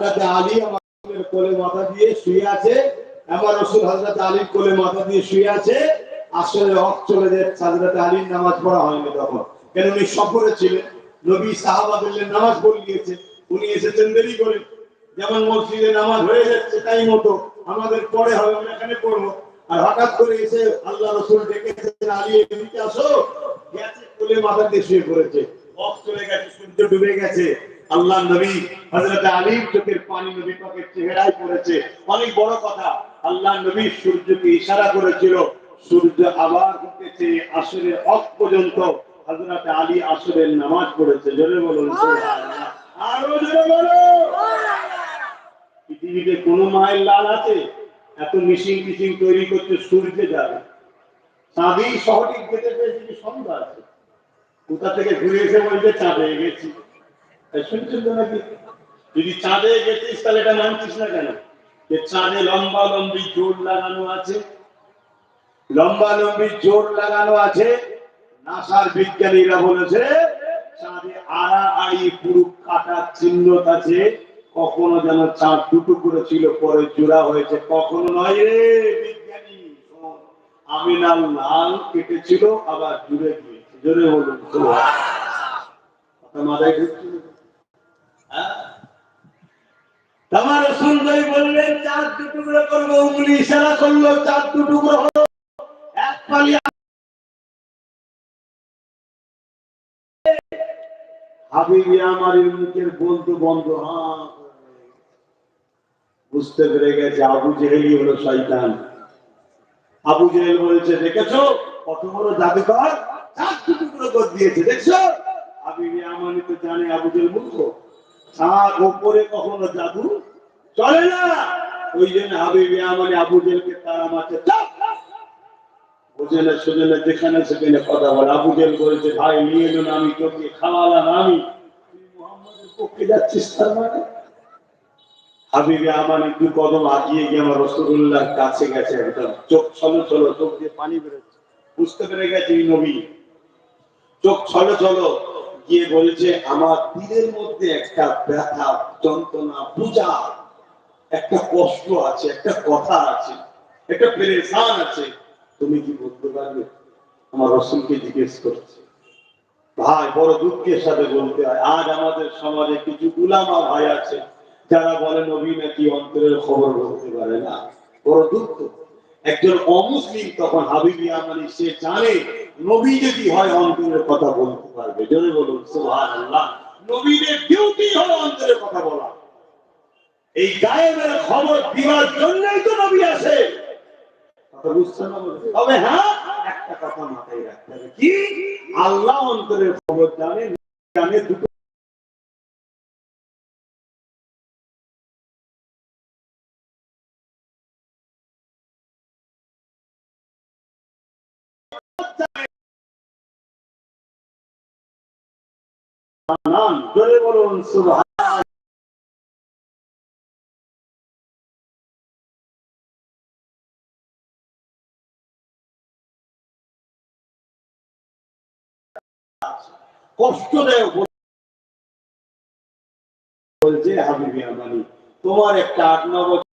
হযরত আলী আমার কোলে মাথা দিয়ে শুয়ে আছে। আমার রসুল হযরত আলীর কোলে মাথা দিয়ে শুয়ে আছে। আসলে হক চলে যায়, হযরত আলীর নামাজ পড়া হয়নি তখন। কেন উনি সফরে ছিলেন? নবী সাহাবাদের নামাজ পড়িয়েছে উনি এসেছেন দেরি করে। যেমন মসজিদে নামাজ হয়ে যাচ্ছে তাই মতো। আমাদের পরে হবে, আমরা এখানে পড়ব। আর হঠাৎ করে এসে আল্লাহ রসুল ডেকেছেন, আলী, এদিকে আসো। গেছে কোলে মাথা দিয়ে শুয়ে পড়েছে। হক চলে গেছে, সূর্য ডুবে গেছে। আল্লাহ নবী হযরত আলীর চোখের পানি নবী পাকের চেহারায় পড়েছে। অনেক বড় কথা, আল্লাহ নবী সূর্যকে ইশারা করেছিল, সূর্য আবার উঠেছে আসরের অক পর্যন্ত। হযরত আলী আসরের নামাজ পড়েছে, জোরে বলুন আরও জোরে বলো। পৃথিবীতে কোনো মায়ের লাল আছে? এত মিশিং মিশিং তৈরি করতে সূর্যে যাবে। চাঁদেই সহটিক যেতে পেরেছি সন্ধ্যা আছে? কোথা থেকে ঘুরে এসে বলছে, চাঁদে গেছি। শুনছেন তো নাকি? যদি চাঁদে গেছিস তাহলে এটা মানছিস না কেন? যে চাঁদে লম্বা লম্বি জোর লাগানো আছে, লম্বা লম্বি জোর লাগানো আছে, নাসার বিজ্ঞানীরা বলেছে, চাঁদে আড়াআড়ি পুরু চিহ্ন আছে, কখনো যেন চাঁদ দুটো করে ছিল, পরে জোড়া হয়েছে, কখনো নয় রে বিজ্ঞানী। আমিনাল লাল কেটেছিল, আবার জুড়ে গিয়েছে জোরে বলুন মাথায় ঢুকছিল আমার সুন্দরী বললেন, চার দু টুকরো করব। উঙ্গলি ইশারা করল, চার দু টুকরো হলো, এক পালি হাবিবি আমার মুখের বুঝতে পেরে গেছে আবু জেহেলি হলো শয়তান। আবু জেহেল বলেছে, দেখেছ? কত বড় জাদুকর চার টুকরো করে দিয়েছে, দেখছ? হাবিবি আমানি তো জানে আবু জেহেল মূর্খ। তার ওপরে কখনো জাদু চলে না। ওই জন্য হাবিবি আমানি আবু জেলকে তারা মারছে বুঝেলে সুজেলে যেখানে সেখানে কথা বল। আবু জেল বলেছে, ভাই, নিয়ে এলো আমি তোকে খাওয়ালাম, আমি মানে? আমার কদম আগিয়ে গিয়ে আমার রসুল্লাহর কাছে গেছে, একদম চোখ ছলো ছলো, চোখ দিয়ে পানি বেরোচ্ছে। বুঝতে পেরে গেছে, নবী। চোখ ছলো। গিয়ে বলেছে, আমার দিলের মধ্যে একটা ব্যথা, যন্ত্রণা, পূজা, একটা কষ্ট আছে, একটা কথা আছে, একটা পেরেশান আছে। তুমি কি বলতে পারবে? আমার রসুলকে জিজ্ঞেস করছে, ভাই, বড় দুঃখের সাথে বলতে হয়, আজ আমাদের সমাজে কিছু গুলামা ভাই আছে, যারা বলে নবী নাকি অন্তরের খবর বলতে পারে না। বড় দুঃখ। একজন অমুসলিম তখন হাবিবি আমানি সে জানে নবী যদি হয়, অন্তরের কথা বলতে পারবে। জোরে বলুন, সুবহানাল্লাহ। নবীদের ডিউটি হলো অন্তরের কথা বলা। এই গায়েবের খবর দিবার জন্যই তো নবী আসে। তবে হ্যাঁ একটা কথা মাথায় রাখতে হবে। কি? আল্লাহ অন্তরের খবর জানে জানে, দুটো কষ্ট দেয় বলছে হাবিবি তোমার একটা আট ন বছর